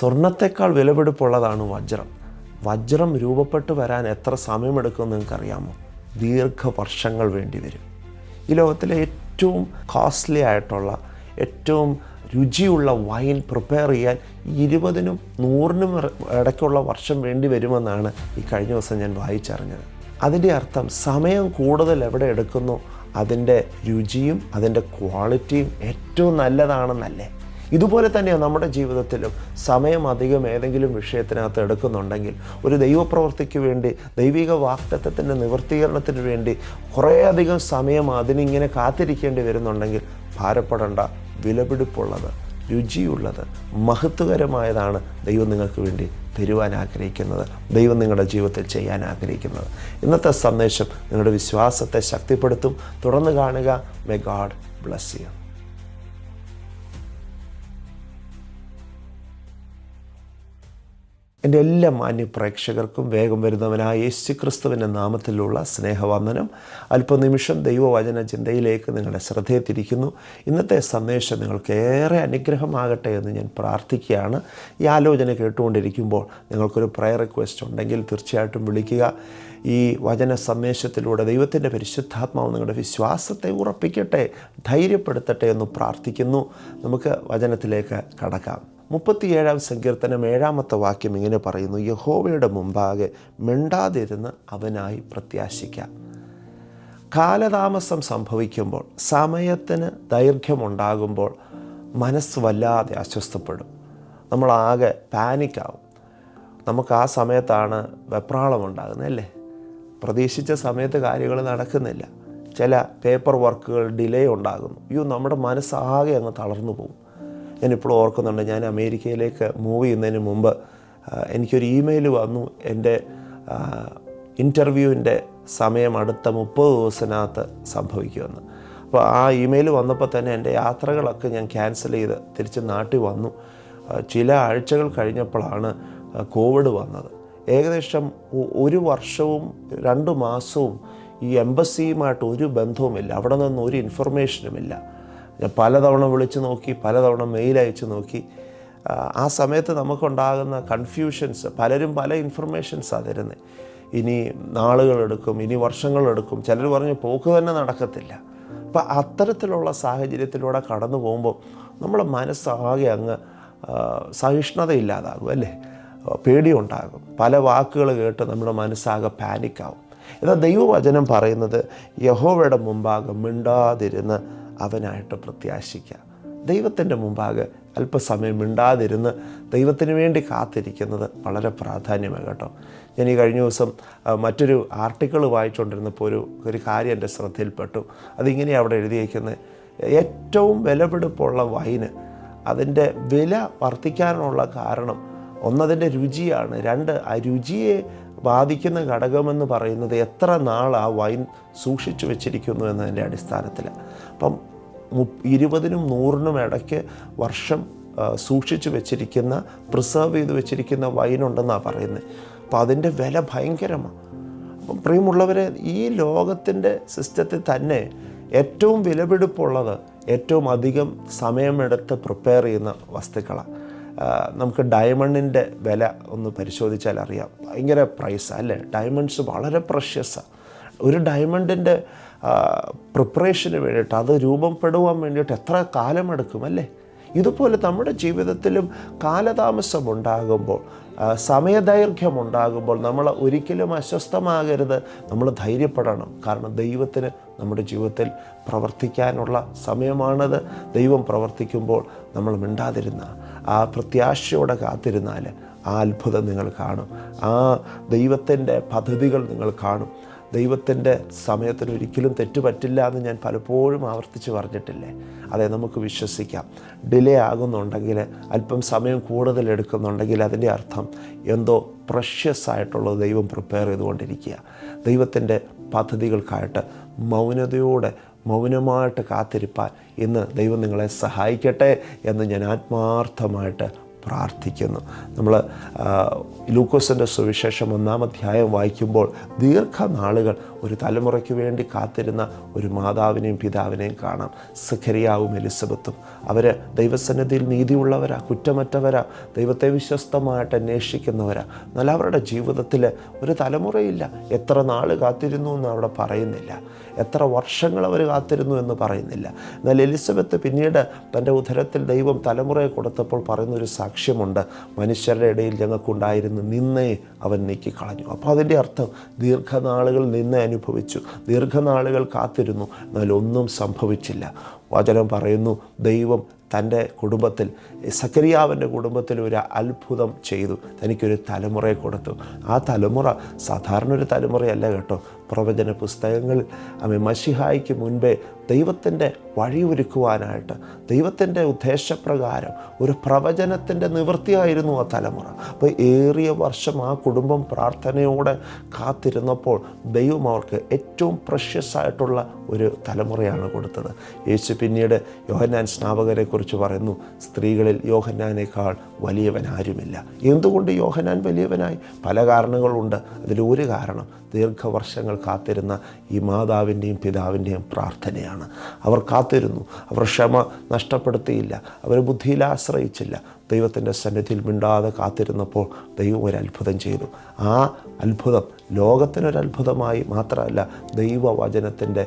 സ്വർണത്തെക്കാൾ വിലപിടിപ്പുള്ളതാണ് വജ്രം. വജ്രം രൂപപ്പെട്ട് വരാൻ എത്ര സമയമെടുക്കുമെന്ന് നിങ്ങൾക്കറിയാമോ? ദീർഘവർഷങ്ങൾ വേണ്ടി വരും ഈ ലോകത്തിലെ ഏറ്റവും കോസ്റ്റ്ലി ആയിട്ടുള്ള ഏറ്റവും രുചിയുള്ള വൈൻ പ്രിപ്പയർ ചെയ്യാൻ ഇരുപതിനും നൂറിനും ഇടയ്ക്കുള്ള വർഷം വേണ്ടി വരുമെന്നാണ് ഈ കഴിഞ്ഞ ദിവസം ഞാൻ വായിച്ചറിഞ്ഞത്. അതിന്റെ അർത്ഥം സമയം കൂടുതൽ എവിടെ എടുക്കുന്നു? അതിന്റെ രുചിയും അതിന്റെ ക്വാളിറ്റിയും ഏറ്റവും നല്ലതാണെന്നല്ലേ? ഇതുപോലെ തന്നെയാണ് നമ്മുടെ ജീവിതത്തിലും സമയം അധികം ഏതെങ്കിലും വിഷയത്തിനകത്ത് എടുക്കുന്നുണ്ടെങ്കിൽ ഒരു ദൈവപ്രവൃത്തിക്ക് വേണ്ടി ദൈവിക വാക്തത്വത്തിന്റെ നിവൃത്തീകരണത്തിന് വേണ്ടി കുറേയധികം സമയം അതിനിങ്ങനെ കാത്തിരിക്കേണ്ടി വരുന്നുണ്ടെങ്കിൽ ഭാരപ്പെടേണ്ട വിലപിടിപ്പുള്ളത് രുചിയുള്ളത് മഹത്വകരമായതാണ് ദൈവം നിങ്ങൾക്ക് വേണ്ടി തരുവാൻ ആഗ്രഹിക്കുന്നത് ദൈവം നിങ്ങളുടെ ജീവിതത്തിൽ ചെയ്യാൻ ആഗ്രഹിക്കുന്നത്. ഇന്നത്തെ സന്ദേശം നിങ്ങളുടെ വിശ്വാസത്തെ ശക്തിപ്പെടുത്തും. തുടർന്ന് കാണുക. മെ ഗാഡ് ബ്ലസ് യു എന്റെ എല്ലാ മാന്യ പ്രേക്ഷകർക്കും വേഗം വരുന്നവനായ യേശു ക്രിസ്തുവിന്റെ നാമത്തിലുള്ള സ്നേഹവന്ദനം. അല്പനിമിഷം ദൈവവചന ചിന്തയിലേക്ക് നിങ്ങളുടെ ശ്രദ്ധയെ തിരിക്കുന്നു ഇന്നത്തെ സന്ദേശം നിങ്ങൾക്ക് ഏറെ അനുഗ്രഹമാകട്ടെ എന്ന് ഞാൻ പ്രാർത്ഥിക്കുകയാണ്. ഈ ആലോചന കേട്ടുകൊണ്ടിരിക്കുമ്പോൾ നിങ്ങൾക്കൊരു പ്രയർ റിക്വസ്റ്റ് ഉണ്ടെങ്കിൽ തീർച്ചയായിട്ടും വിളിക്കുക. ഈ വചന സന്ദേശത്തിലൂടെ ദൈവത്തിന്റെ പരിശുദ്ധാത്മാവ് നിങ്ങളുടെ വിശ്വാസത്തെ ഉറപ്പിക്കട്ടെ ധൈര്യപ്പെടുത്തട്ടെ എന്ന് പ്രാർത്ഥിക്കുന്നു. നമുക്ക് വചനത്തിലേക്ക് കടക്കാം. മുപ്പത്തിയേഴാം സങ്കീർത്തനം ഏഴാമത്തെ വാക്യം ഇങ്ങനെ പറയുന്നു യഹോവയുടെ മുമ്പാകെ മിണ്ടാതിരുന്ന് അവനായി പ്രത്യാശിക്കാം. കാലതാമസം സംഭവിക്കുമ്പോൾ സമയത്തിന് ദൈർഘ്യമുണ്ടാകുമ്പോൾ മനസ്സ് വല്ലാതെ അസ്വസ്ഥപ്പെടും. നമ്മളാകെ പാനിക്കാവും. നമുക്ക് ആ സമയത്താണ് വെപ്രാളം ഉണ്ടാകുന്നത് അല്ലേ? പ്രതീക്ഷിച്ച സമയത്ത് കാര്യങ്ങൾ നടക്കുന്നില്ല. ചില പേപ്പർ വർക്കുകൾ ഡിലേ ഉണ്ടാകുന്നു. അയ്യോ നമ്മുടെ മനസ്സാകെ അങ്ങ് തളർന്നു പോകും. ഞാനിപ്പോൾ ഓർക്കുന്നുണ്ട് ഞാൻ അമേരിക്കയിലേക്ക് മൂവ് ചെയ്യുന്നതിന് മുമ്പ് എനിക്കൊരു ഇമെയിൽ വന്നു എന്റെ ഇന്റർവ്യൂവിന്റെ സമയം അടുത്ത മുപ്പത് ദിവസത്തിനകത്ത് സംഭവിക്കുമെന്ന്. അപ്പോൾ ആ ഇമെയിൽ വന്നപ്പോൾ തന്നെ എന്റെ യാത്രകളൊക്കെ ഞാൻ ക്യാൻസൽ ചെയ്ത് തിരിച്ച് നാട്ടിൽ വന്നു. ചില ആഴ്ചകൾ കഴിഞ്ഞപ്പോഴാണ് കോവിഡ് വന്നത്. ഏകദേശം ഒരു വർഷവും രണ്ട് മാസവും ഈ എംബസിയുമായിട്ട് ഒരു ബന്ധവുമില്ല. അവിടെ നിന്ന് ഒരു ഇൻഫർമേഷനുമില്ല. ഞാൻ പലതവണ വിളിച്ച് നോക്കി പലതവണ മെയിൽ അയച്ച് നോക്കി. ആ, സമയത്ത് നമുക്കുണ്ടാകുന്ന കൺഫ്യൂഷൻസ് പലരും പല ഇൻഫർമേഷൻസാണ് തരുന്നത് ഇനി നാളുകളെടുക്കും ഇനി വർഷങ്ങളെടുക്കും ചിലർ പറഞ്ഞു പോക്ക് തന്നെ നടക്കത്തില്ല. അപ്പം അത്തരത്തിലുള്ള സാഹചര്യത്തിലൂടെ കടന്നു പോകുമ്പോൾ നമ്മുടെ മനസ്സാകെ അങ്ങ് സഹിഷ്ണുതയില്ലാതാകും അല്ലേ? പേടിയുണ്ടാകും. പല വാക്കുകൾ കേട്ട് നമ്മുടെ മനസ്സാകെ പാനിക്കാവും എന്നാൽ ദൈവവചനം പറയുന്നത് യഹോവയുടെ മുമ്പാകെ മിണ്ടാതിരുന്ന് അവനായിട്ട് പ്രത്യാശിക്കുക. ദൈവത്തിന്റെ മുമ്പാകെ അല്പസമയം മിണ്ടാതിരുന്ന് ദൈവത്തിന് വേണ്ടി കാത്തിരിക്കുന്നത് വളരെ പ്രാധാന്യമാണ് കേട്ടോ. ഞാൻ ഈ കഴിഞ്ഞ ദിവസം മറ്റൊരു ആർട്ടിക്കിൾ വായിച്ചുകൊണ്ടിരുന്നപ്പോൾ ഒരു ഒരു കാര്യം എന്റെ ശ്രദ്ധയിൽപ്പെട്ടു. അതിങ്ങനെയാണ് അവിടെ എഴുതിയേക്കുന്നത് ഏറ്റവും വിലപിടിപ്പുള്ള വൈന് അതിന്റെ വില വർദ്ധിക്കാനുള്ള കാരണം ഒന്നതിന്റെ രുചിയാണ്. രണ്ട് ആ രുചിയെ ബാധിക്കുന്ന ഘടകമെന്ന് പറയുന്നത് എത്ര നാൾ ആ വൈൻ സൂക്ഷിച്ചു വെച്ചിരിക്കുന്നു എന്നതിന്റെ അടിസ്ഥാനത്തിൽ. അപ്പം മു ഇരുപതിനും നൂറിനും ഇടയ്ക്ക് വർഷം സൂക്ഷിച്ചു വെച്ചിരിക്കുന്ന പ്രിസർവ് ചെയ്ത് വെച്ചിരിക്കുന്ന വൈൻ വൈനുണ്ടെന്നാണ് പറയുന്നത്. അപ്പോൾ അതിന്റെ വില ഭയങ്കരമാണ് അപ്പം പ്രിയമുള്ളവരെ ഈ ലോകത്തിന്റെ സിസ്റ്റത്തിൽ തന്നെ ഏറ്റവും വിലപിടിപ്പുള്ളത് ഏറ്റവും അധികം സമയമെടുത്ത് പ്രിപ്പയർ ചെയ്യുന്ന വസ്തുക്കളാണ് നമുക്ക് ഡയമണ്ടിന്റെ വില ഒന്ന് പരിശോധിച്ചാൽ അറിയാം. ഭയങ്കര പ്രൈസാണ് അല്ലേ? ഡയമണ്ട്സ് വളരെ പ്രഷ്യസാണ് ഒരു ഡയമണ്ടിന്റെ പ്രിപ്പറേഷന് വേണ്ടിയിട്ട് അത് രൂപപ്പെടുവാൻ വേണ്ടിയിട്ട് എത്ര കാലമെടുക്കും അല്ലേ? ഇതുപോലെ നമ്മുടെ ജീവിതത്തിലും കാലതാമസം ഉണ്ടാകുമ്പോൾ ആ, സമയദൈർഘ്യം ഉണ്ടാകുമ്പോൾ നമ്മൾ ഒരിക്കലും അസ്വസ്ഥമാകരുത്. നമ്മൾ ധൈര്യപ്പെടണം. കാരണം ദൈവത്തിന് നമ്മുടെ ജീവിതത്തിൽ പ്രവർത്തിക്കാനുള്ള സമയമാണത്. ദൈവം പ്രവർത്തിക്കുമ്പോൾ നമ്മൾ മിണ്ടാതിരുന്ന ആ പ്രത്യാശയോടെ കാത്തിരുന്നാൽ ആ അത്ഭുതം നിങ്ങൾ കാണും. ആ ദൈവത്തിന്റെ പദ്ധതികൾ നിങ്ങൾ കാണും. ദൈവത്തിന്റെ സമയത്തിന് ഒരിക്കലും തെറ്റുപറ്റില്ല എന്ന് ഞാൻ പലപ്പോഴും ആവർത്തിച്ച് പറഞ്ഞിട്ടില്ലേ? അതെ നമുക്ക് വിശ്വസിക്കാം. ഡിലേ ആകുന്നുണ്ടെങ്കിൽ അല്പം സമയം കൂടുതൽ എടുക്കുന്നുണ്ടെങ്കിൽ അതിന്റെ അർത്ഥം എന്തോ പ്രഷ്യസ് ആയിട്ടുള്ളത് ദൈവം പ്രിപ്പയർ ചെയ്തുകൊണ്ടിരിക്കുക. ദൈവത്തിന്റെ പദ്ധതികൾക്കായിട്ട് മൗനതയോടെ മൗനമായിട്ട് കാത്തിരിപ്പാൻ ഇന്ന് ദൈവം നിങ്ങളെ സഹായിക്കട്ടെ എന്ന് ഞാൻ ആത്മാർത്ഥമായിട്ട് പ്രാർത്ഥിക്കുന്നു. നമ്മൾ ലൂക്കോസിന്റെ സുവിശേഷം ഒന്നാം അധ്യായം വായിക്കുമ്പോൾ ദീർഘനാളുകൾ ഒരു തലമുറയ്ക്ക് വേണ്ടി കാത്തിരുന്ന ഒരു മാതാവിനെയും പിതാവിനെയും കാണാം. സഖരിയാവും എലിസബത്തും. അവർ ദൈവസന്നിധിയിൽ നീതിയുള്ളവരാ കുറ്റമറ്റവരാ ദൈവത്തെ വിശ്വസ്തമായിട്ട് അന്വേഷിക്കുന്നവരാ. എന്നാൽ അവരുടെ ജീവിതത്തിൽ ഒരു തലമുറയില്ല. എത്ര നാൾ കാത്തിരുന്നു എന്ന് അവിടെ പറയുന്നില്ല. എത്ര വർഷങ്ങൾ അവർ കാത്തിരുന്നു എന്ന് പറയുന്നില്ല. എന്നാൽ എലിസബത്ത് പിന്നീട് തന്റെ ഉദരത്തിൽ ദൈവം തലമുറയെ കൊടുത്തപ്പോൾ പറയുന്നൊരു സാക്ഷ്യമുണ്ട്. മനുഷ്യരുടെ ഇടയിൽ ഞങ്ങൾക്കുണ്ടായിരുന്ന നിന്നയെ അവൻ നീക്കിക്കളഞ്ഞു. അപ്പോൾ അതിന്റെ അർത്ഥം ദീർഘനാളുകൾ നിന്നെ അനുഭവിച്ചു. ദീർഘനാളുകൾ കാത്തിരുന്നു. എന്നാൽ ഒന്നും സംഭവിച്ചില്ല. വചനം പറയുന്നു. ദൈവം തന്റെ കുടുംബത്തിൽ സക്കരിയാവിന്റെ കുടുംബത്തിൽ ഒരു അത്ഭുതം ചെയ്തു. തനിക്കൊരു തലമുറയെ കൊടുത്തു. ആ തലമുറ സാധാരണ ഒരു തലമുറയല്ല കേട്ടോ. പ്രവചന പുസ്തകങ്ങളിൽ അമ്മ മഷിഹായിക്ക് മുൻപേ ദൈവത്തിന്റെ വഴിയൊരുക്കുവാനായിട്ട് ദൈവത്തിന്റെ ഉദ്ദേശപ്രകാരം ഒരു പ്രവചനത്തിന്റെ നിവൃത്തിയായിരുന്നു ആ തലമുറ. അപ്പോൾ ഏറിയ വർഷം ആ കുടുംബം പ്രാർത്ഥനയോടെ കാത്തിരുന്നപ്പോൾ ദൈവം അവർക്ക് ഏറ്റവും പ്രഷ്യസ് ആയിട്ടുള്ള ഒരു തലമുറയാണ് കൊടുത്തത്. യേശു പിന്നീട് യോഹന്നാൻ സ്നാപകരെക്കുറിച്ച് പറയുന്നു സ്ത്രീകളിൽ യോഹന്നാനേക്കാൾ വലിയവൻ ആരുമില്ല. എന്തുകൊണ്ട് യോഹന്നാൻ വലിയവനായി? പല കാരണങ്ങളുണ്ട്. അതിലൊരു കാരണം ദീർഘവർഷങ്ങൾ കാത്തിരുന്ന ഈ മാതാവിന്റെയും പിതാവിന്റെയും പ്രാർത്ഥനയാണ്. അവർ കാത്തിരുന്നു. അവർ ക്ഷമ നഷ്ടപ്പെടുത്തിയില്ല. അവർ ബുദ്ധിയിൽ ആശ്രയിച്ചില്ല. ദൈവത്തിന്റെ സന്നിധിയിൽ മിണ്ടാതെ കാത്തിരുന്നപ്പോൾ ദൈവം ഒരു അത്ഭുതം ചെയ്തു. ആ അത്ഭുതം ലോകത്തിനൊരത്ഭുതമായി മാത്രമല്ല ദൈവവചനത്തിന്റെ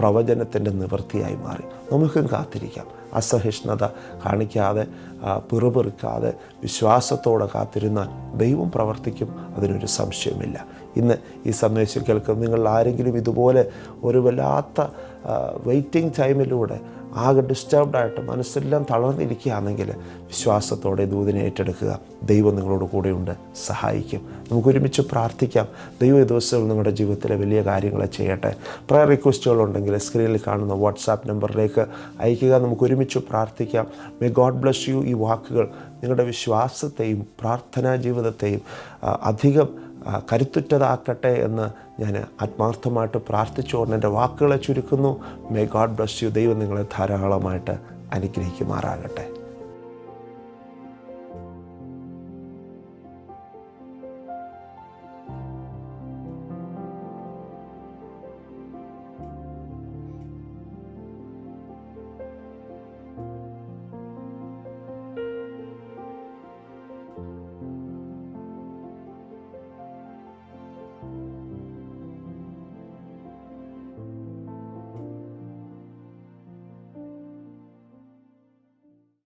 പ്രവചനത്തിന്റെ നിവൃത്തിയായി മാറി. നമുക്കും കാത്തിരിക്കാം. അസഹിഷ്ണുത കാണിക്കാതെ പിറുപിറുക്കാതെ വിശ്വാസത്തോടെ കാത്തിരുന്നാൽ ദൈവം പ്രവർത്തിക്കും അതിനൊരു സംശയമില്ല ഇന്ന് ഈ സന്ദേശം കേൾക്കുന്ന നിങ്ങൾ ആരെങ്കിലും ഇതുപോലെ ഒരു വല്ലാത്ത വെയിറ്റിംഗ് ടൈമിലൂടെ ആകെ ഡിസ്റ്റർബ്ഡ് ആയിട്ട് മനസ്സെല്ലാം തളർന്നിരിക്കുകയാണെങ്കിൽ വിശ്വാസത്തോടെ ദൂതിനെ ഏറ്റെടുക്കുക. ദൈവം നിങ്ങളോട് കൂടെയുണ്ട്. സഹായിക്കും. നമുക്ക് ഒരുമിച്ച് പ്രാർത്ഥിക്കാം. ദൈവ ദിവസങ്ങൾ നിങ്ങളുടെ ജീവിതത്തിലെ വലിയ കാര്യങ്ങളെ ചെയ്യട്ടെ. പ്രയർ റിക്വസ്റ്റുകളുണ്ടെങ്കിൽ സ്ക്രീനിൽ കാണുന്ന വാട്സാപ്പ് നമ്പറിലേക്ക് അയക്കുക നമുക്ക് ഒരുമിച്ച് പ്രാർത്ഥിക്കാം. മേ ഗോഡ് ബ്ലസ് യു ഈ വാക്കുകൾ നിങ്ങളുടെ വിശ്വാസത്തെയും പ്രാർത്ഥനാ ജീവിതത്തെയും അധികം കരുത്തുറ്റതാക്കട്ടെ എന്ന് ഞാൻ ആത്മാർത്ഥമായിട്ട് പ്രാർത്ഥിച്ചുകൊണ്ട് എന്റെ വാക്കുകളെ ചുരുക്കുന്നു. മേ ഗോഡ് ബ്ലസ് യു ദൈവം നിങ്ങളെ ധാരാളമായിട്ട് അനുഗ്രഹിക്കുമാറാകട്ടെ.